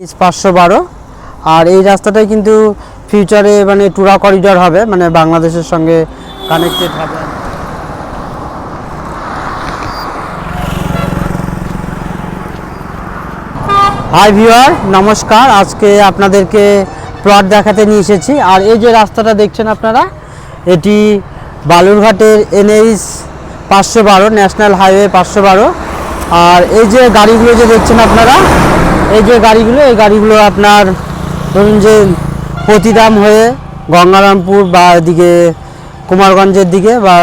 পাঁচশো বারো। আর এই রাস্তাটাই কিন্তু ফিউচারে মানে টুরা করিডর হবে মানে বাংলাদেশের সঙ্গে কানেক্টেড হবে। হাই ভিউয়ার নমস্কার। আজকে আপনাদেরকে প্লট দেখাতে নিয়ে এসেছি। আর এই যে রাস্তাটা দেখছেন আপনারা, এটি বালুরঘাটের এনএইচ পাঁচশো বারো, ন্যাশনাল হাইওয়ে পাঁচশো বারো। আর এই যে গাড়িগুলো যে দেখছেন আপনারা এই যে গাড়িগুলো, এই গাড়িগুলো আপনার ধরুন যে প্রতিদাম হয়ে গঙ্গারামপুর বা এদিকে কুমারগঞ্জের দিকে বা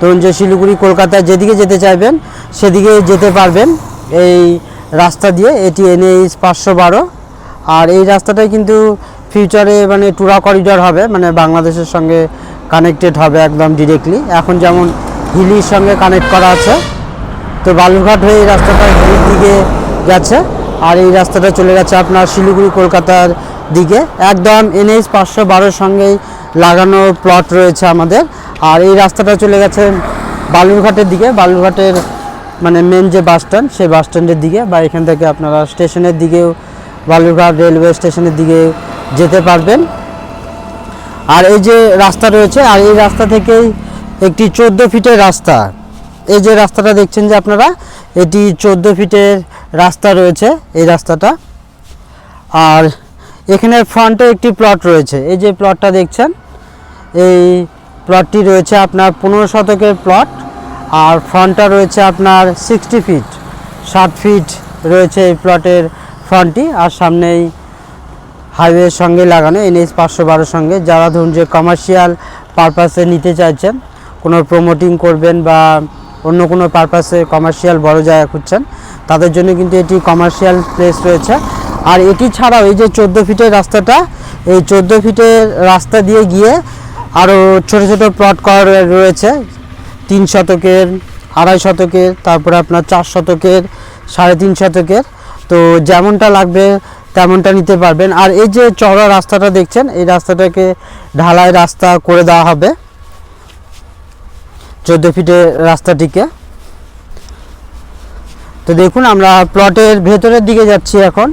ধরুন যে শিলিগুড়ি কলকাতায় যেদিকে যেতে চাইবেন, সেদিকে যেতে পারবেন এই রাস্তা দিয়ে এটি এনএইচ পাঁচশো বারো। আর এই রাস্তাটাই কিন্তু ফিউচারে মানে টুরা করিডর হবে মানে বাংলাদেশের সঙ্গে কানেক্টেড হবে একদম ডিরেক্টলি এখন যেমন হিলির সঙ্গে কানেক্ট করা আছে, তো বালুরঘাট হয়ে এই রাস্তাটা হিলির দিকে গেছে। আর এই রাস্তাটা চলে গেছে আপনার শিলিগুড়ি, কলকাতার দিকে। একদম এনএইচ পাঁচশো বারোর সঙ্গেই লাগানো প্লট রয়েছে আমাদের। আর এই রাস্তাটা চলে গেছে বালুরঘাটের দিকে। বালুরঘাটের মানে মেন যে বাস স্ট্যান্ড সেই বাস স্ট্যান্ডের দিকে বা এখান থেকে আপনারা স্টেশনের দিকেও বালুরঘাট রেলওয়ে স্টেশনের দিকে যেতে পারবেন। আর এই যে রাস্তা রয়েছে, আর এই রাস্তা থেকেই একটি চোদ্দ ফিটের রাস্তা। এই যে রাস্তাটা দেখছেন যে আপনারা, এটি চোদ্দ ফিটের রাস্তা রয়েছে এই রাস্তাটা। আর এখানের ফ্রন্টে একটি প্লট রয়েছে। এই যে প্লটটা দেখছেন, এই প্লটটি রয়েছে আপনার পনেরো শতকের প্লট আর ফ্রন্টটা রয়েছে আপনার সিক্সটি ফিট ষাট ফিট রয়েছে এই প্লটের ফ্রন্টটি আর সামনেই হাইওয়ের সঙ্গে লাগানো এনএইচ পাঁচশো বারোর সঙ্গে। যারা ধরুন যে কমার্শিয়াল পারপাসে নিতে চাইছেন, কোনো প্রমোটিং করবেন বা অন্য কোনো পারপাসে কমার্শিয়াল বড় জায়গা খুঁজছেন তাদের জন্য কিন্তু এটি কমার্শিয়াল প্লেস রয়েছে। আর এটি ছাড়াও এই যে চোদ্দ ফিটের রাস্তাটা, এই চোদ্দ ফিটের রাস্তা দিয়ে গিয়ে আরও ছোট ছোট প্লট করা রয়েছে। তিন শতকের, আড়াই শতকের, তারপরে আপনার চার শতকের, সাড়ে তিন শতকের। তো যেমনটা লাগবে তেমনটা নিতে পারবেন। আর এই যে চড়া রাস্তাটা দেখছেন, এই রাস্তাটাকে ঢালাই রাস্তা করে দেওয়া হবে। চোদ্দ ফিটের রাস্তাটিকে। তো দেখুন, আমরা প্লটের ভেতরের দিকে যাচ্ছি এখন।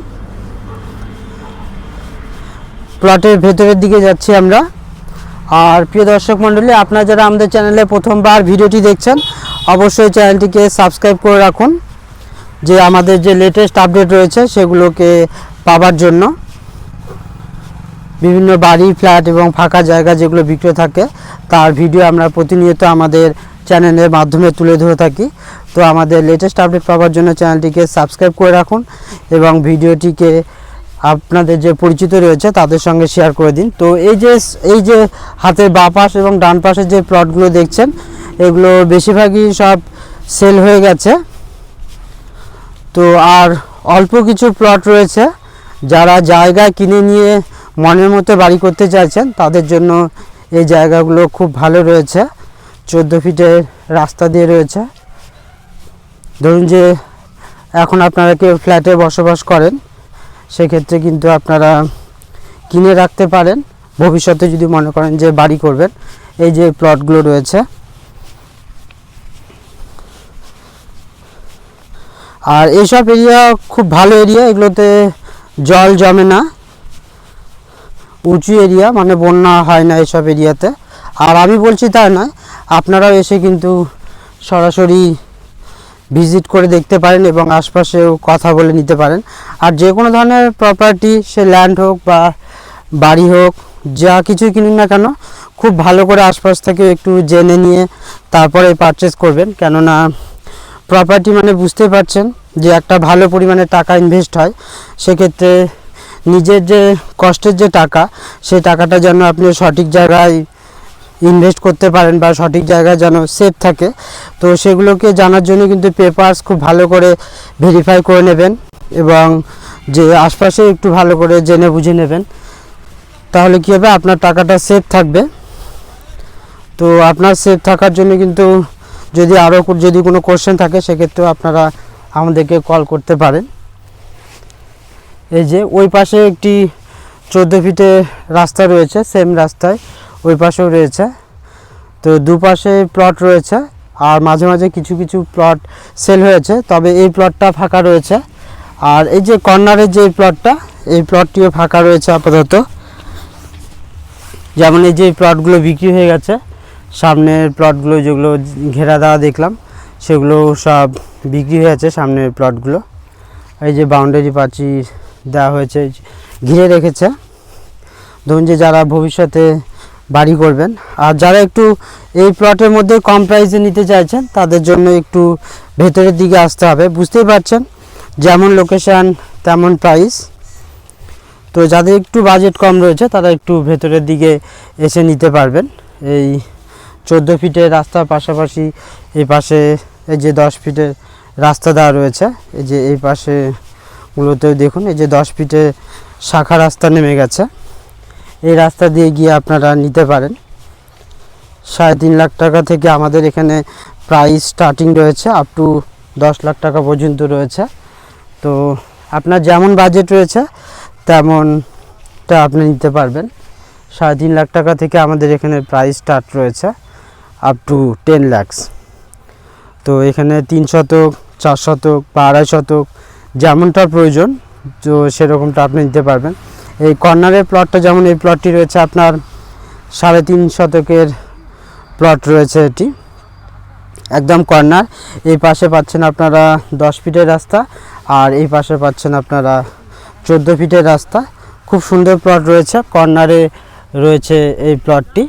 প্লটের ভেতরের দিকে যাচ্ছি আমরা। আর প্রিয় দর্শক মণ্ডলী, আপনারা যারা আমাদের চ্যানেলে প্রথমবার ভিডিওটি দেখছেন, অবশ্যই চ্যানেলটিকে সাবস্ক্রাইব করে রাখুন। যে আমাদের যে লেটেস্ট আপডেট রয়েছে, সেগুলোকে পাবার জন্য। বিভিন্ন বাড়ি ফ্ল্যাট এবং ফাঁকা জায়গা যেগুলো বিক্রি থাকে, তার ভিডিও আমরা প্রতিনিয়ত আমাদের চ্যানেলের মাধ্যমে তুলে ধরে থাকি। তো আমাদের লেটেস্ট আপডেট পাওয়ার জন্য চ্যানেলটিকে সাবস্ক্রাইব করে রাখুন এবং ভিডিওটিকে আপনাদের যে পরিচিত রয়েছে তাদের সঙ্গে শেয়ার করে দিন। তো এই যে এই যে হাতের বাঁ পাশ এবং ডান পাশের যে প্লটগুলো দেখছেন, এগুলো বেশিরভাগই সব সেল হয়ে গেছে। তো আর অল্প কিছু প্লট রয়েছে, যারা জায়গা কিনে নিয়ে মনের মতো বাড়ি করতে চাইছেন, তাদের জন্য এই জায়গাগুলো খুব ভালো রয়েছে। চোদ্দ ফিটের রাস্তা দিয়ে রয়েছে। ধরুন যে এখন আপনারা কেউ ফ্ল্যাটে বসবাস করেন, সেক্ষেত্রে কিন্তু আপনারা কিনে রাখতে পারেন। ভবিষ্যতে যদি মনে করেন যে বাড়ি করবেন, এই যে প্লটগুলো রয়েছে। আর এইসব এরিয়া খুব ভালো এরিয়া এগুলোতে জল জমে না। উঁচু এরিয়া মানে বন্যা হয় না এসব এরিয়াতে আর আমি বলছি তাই নয়, আপনারাও এসে কিন্তু সরাসরি ভিজিট করে দেখতে পারেন এবং আশপাশেও কথা বলে নিতে পারেন। আর যে কোনো ধরনের প্রপার্টি সে ল্যান্ড হোক বা বাড়ি হোক, যা কিছুই কিনুন না কেন, খুব ভালো করে আশপাশ থেকে একটু জেনে নিয়ে তারপরে পারচেস করবেন। কেননা প্রপার্টি মানে বুঝতে পারছেন যে একটা ভালো পরিমাণে টাকা ইনভেস্ট হয়। সেক্ষেত্রে নিজের যে কষ্টের যে টাকা সেই টাকাটা যেন আপনি সঠিক জায়গায় ইনভেস্ট করতে পারেন বা সঠিক জায়গায় যেন সেফ থাকে। তো সেগুলোকে জানার জন্য কিন্তু পেপারস খুব ভালো করে ভেরিফাই করে নেবেন এবং যে আশপাশে একটু ভালো করে জেনে বুঝে নেবেন। তাহলে কী হবে? আপনার টাকাটা সেফ থাকবে। তো আপনার সেফ থাকার জন্য কিন্তু যদি আরও যদি কোনো কোশ্চেন থাকে, সেক্ষেত্রেও আপনারা আমাদেরকে কল করতে পারেন। এই যে ওই পাশে একটি চোদ্দ ফিটে রাস্তা রয়েছে সেম রাস্তায়। ওই পাশেও রয়েছে। তো দুপাশে প্লট রয়েছে আর মাঝে মাঝে কিছু কিছু প্লট সেল হয়েছে, তবে এই প্লটটা ফাঁকা রয়েছে। আর এই যে কর্নারের যে প্লটটা এই প্লটটিও ফাঁকা রয়েছে আপাতত। যেমন এই যে প্লটগুলো বিক্রি হয়ে গেছে, সামনের প্লটগুলো যেগুলো ঘেরা দেওয়া দেখলাম, সেগুলো সব বিক্রি হয়ে গেছে সামনের প্লটগুলো এই যে বাউন্ডারি প্রাচীর দেওয়া হয়েছে, ঘিরে রেখেছে। ধরুন যে যারা ভবিষ্যতে বাড়ি করবেন। আর যারা একটু এই প্লটের মধ্যে কম প্রাইসে নিতে চাইছেন, তাদের জন্য একটু ভেতরের দিকে আসতে হবে। বুঝতেই পারছেন, যেমন লোকেশান তেমন প্রাইস তো যাদের একটু বাজেট কম রয়েছে, তারা একটু ভেতরের দিকে এসে নিতে পারবেন। এই চোদ্দ ফিটের রাস্তার পাশাপাশি এই পাশে এই যে দশ ফিটের রাস্তা দেওয়া রয়েছে, এই যে এই পাশে গুলোতেও দেখুন, এই যে দশ ফিটে শাখা রাস্তা নেমে গেছে। এই রাস্তা দিয়ে গিয়ে আপনারা নিতে পারেন। সাড়ে তিন লাখ টাকা থেকে আমাদের এখানে প্রাইস স্টার্টিং রয়েছে আপ টু দশ লাখ টাকা পর্যন্ত রয়েছে। তো আপনার যেমন বাজেট রয়েছে, তেমনটা আপনি নিতে পারবেন। সাড়ে তিন লাখ টাকা থেকে আমাদের এখানে প্রাইস স্টার্ট রয়েছে আপ টু টেন ল্যাক্স তো এখানে তিন শতক, চার শতক বা আড়াই শতক যেমনটা প্রয়োজন, তো সেরকমটা আপনি নিতে পারবেন। এই কর্নারের প্লটটা যেমন এই প্লটটি রয়েছে, আপনার সাড়ে তিন শতকের প্লট রয়েছে এটি। একদম কর্নার। এই পাশে পাচ্ছেন আপনারা দশ ফিটের রাস্তা আর এই পাশে পাচ্ছেন আপনারা চোদ্দ ফিটের রাস্তা। খুব সুন্দর প্লট রয়েছে, কর্নারে রয়েছে এই প্লটটি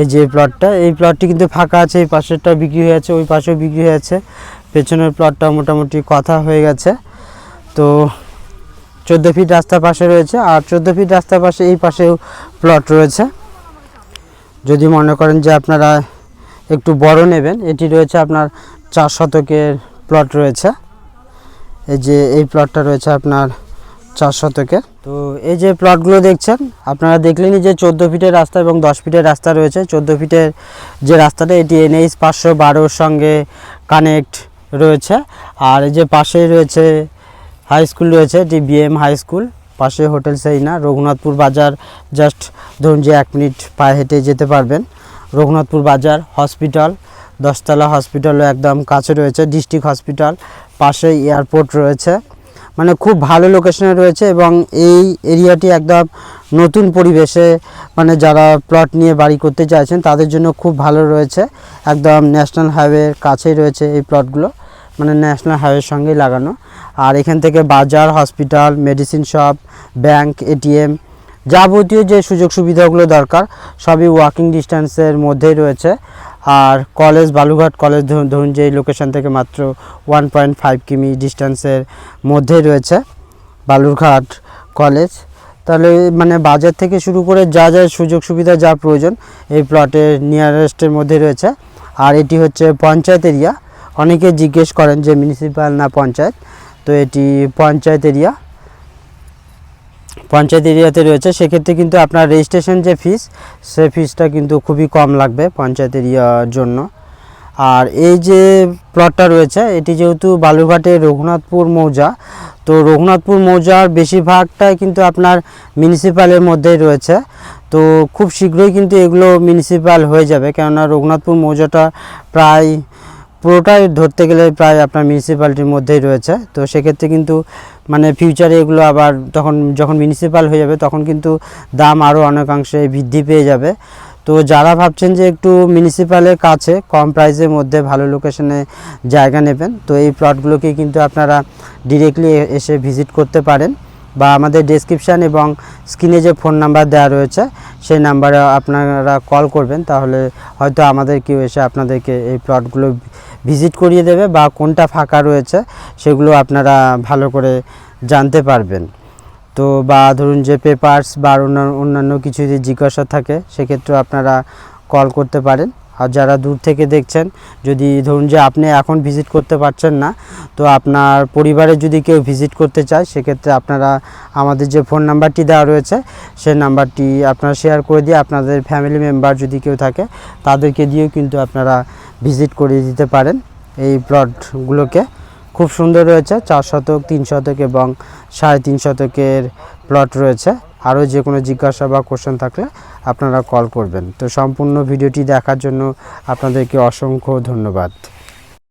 এই যে প্লটটা এই প্লটটি কিন্তু ফাঁকা আছে, এই পাশেরটা বিক্রি হয়ে আছে, ওই পাশেও বিক্রি হয়ে আছে। পেছনের প্লটটা মোটামুটি কথা হয়ে গেছে। তো চোদ্দ ফিট রাস্তার পাশে রয়েছে আর চোদ্দ ফিট রাস্তার পাশে এই পাশেও প্লট রয়েছে। যদি মনে করেন যে আপনারা একটু বড় নেবেন, এটি রয়েছে আপনার চার শতকের প্লট রয়েছে। এই যে এই প্লটটা রয়েছে আপনার চার শতকের। তো এই যে প্লটগুলো দেখছেন, আপনারা দেখলেনই যে চোদ্দ ফিটের রাস্তা এবং দশ ফিটের রাস্তা রয়েছে। চোদ্দ ফিটের যে রাস্তাটা, এটি এনএইচ পাঁচশো বারোর সঙ্গে কানেক্ট রয়েছে। আর এই যে পাশেই রয়েছে হাই স্কুল রয়েছে এটি বিএম হাই স্কুল। পাশে হোটেল সেইনা, রঘুনাথপুর বাজার। জাস্ট ধরুন যে এক মিনিট পায়ে হেঁটে যেতে পারবেন। রঘুনাথপুর বাজার হসপিটাল, দশতলা হসপিটালও একদম কাছে রয়েছে, ডিস্ট্রিক্ট হসপিটাল। পাশে এয়ারপোর্ট রয়েছে। মানে খুব ভালো লোকেশনে রয়েছে এবং এই এরিয়াটি একদম নতুন পরিবেশে মানে যারা প্লট নিয়ে বাড়ি করতে চাইছেন, তাদের জন্য খুব ভালো রয়েছে। একদম ন্যাশনাল হাইওয়ের কাছেই রয়েছে এই প্লটগুলো। মানে ন্যাশনাল হাইওয়ের সঙ্গেই লাগানো। আর এখান থেকে বাজার, hospital medicine shop bank ATM যাবতীয় যে সুযোগ সুবিধাগুলো দরকার, সবই ওয়াকিং ডিস্টেন্সের মধ্যেই রয়েছে। আর কলেজ বালুঘাট কলেজ ধরুন যে লোকেশন থেকে মাত্র ওয়ান পয়েন্ট ফাইভ কিমি ডিস্টেন্সের মধ্যেই রয়েছে বালুরঘাট কলেজ। তাহলে মানে বাজার থেকে শুরু করে যা যা সুযোগ সুবিধা, যা প্রয়োজন, এই প্লটের নিয়ারেস্টের মধ্যে রয়েছে। আর এটি হচ্ছে পঞ্চায়েত এরিয়া অনেকে জিজ্ঞেস করেন যে মিউনিসিপ্যাল না পঞ্চায়েত। তো এটি পঞ্চায়েত এরিয়া। পঞ্চায়েত এরিয়াতে রয়েছে, সেক্ষেত্রে কিন্তু আপনার রেজিস্ট্রেশন যে ফিস সে ফিসটা কিন্তু খুবই কম লাগবে পঞ্চায়েত এরিয়ার জন্য। আর এই যে প্লটটা রয়েছে, এটি যেহেতু বালুরঘাটের রঘুনাথপুর মৌজা, তো রঘুনাথপুর মৌজার বেশিরভাগটাই কিন্তু আপনার মিউনিসিপ্যালের মধ্যেই রয়েছে। তো খুব শীঘ্রই কিন্তু এগুলো মিউনিসিপ্যাল হয়ে যাবে, কেননা রঘুনাথপুর মৌজাটা প্রায় পুরোটাই ধরতে গেলে প্রায় আপনার মিউনিসিপ্যালিটির মধ্যেই রয়েছে। তো সেক্ষেত্রে কিন্তু মানে ফিউচারে এগুলো আবার তখন যখন মিউনিসিপ্যাল হয়ে যাবে, তখন কিন্তু দাম আরও অনেকাংশে বৃদ্ধি পেয়ে যাবে। তো যারা ভাবছেন যে একটু মিউনিসিপ্যালের কাছে, কম প্রাইসের মধ্যে ভালো লোকেশনে জায়গা নেবেন, তো এই প্লটগুলোকে কিন্তু আপনারা ডিরেক্টলি এসে ভিজিট করতে পারেন। বা আমাদের ডেসক্রিপশান এবং স্ক্রিনে যে ফোন নাম্বার দেওয়া রয়েছে, সেই নাম্বারে আপনারা কল করবেন, তাহলে হয়তো আমাদের কেউ এসে আপনাদেরকে এই প্লটগুলো ভিজিট করিয়ে দেবে বা কোনটা ফাঁকা রয়েছে সেগুলো আপনারা ভালো করে জানতে পারবেন। তো বা ধরুন যে পেপারস বা অন্যান্য কিছু যদি জিজ্ঞাসা থাকে সেক্ষেত্রে আপনারা কল করতে পারেন। আর যারা দূর থেকে দেখছেন, যদি ধরুন যে আপনি এখন ভিজিট করতে পারছেন না, তো আপনার পরিবারের যদি কেউ ভিজিট করতে চায়, সেক্ষেত্রে আপনারা আমাদের যে ফোন নাম্বারটি দেওয়া রয়েছে, সে নাম্বারটি আপনারা শেয়ার করে দিয়ে আপনাদের ফ্যামিলি মেম্বার যদি কেউ থাকে, তাদেরকে দিয়েও কিন্তু আপনারা ভিজিট করিয়ে দিতে পারেন এই প্লটগুলোকে খুব সুন্দর রয়েছে, চার শতক, তিন শতক এবং সাড়ে তিন শতকের প্লট রয়েছে। আরও যে কোনো জিজ্ঞাসা বা কোশ্চেন থাকলে আপনারা কল করবেন। তো সম্পূর্ণ ভিডিওটি দেখার জন্য আপনাদেরকে অসংখ্য ধন্যবাদ।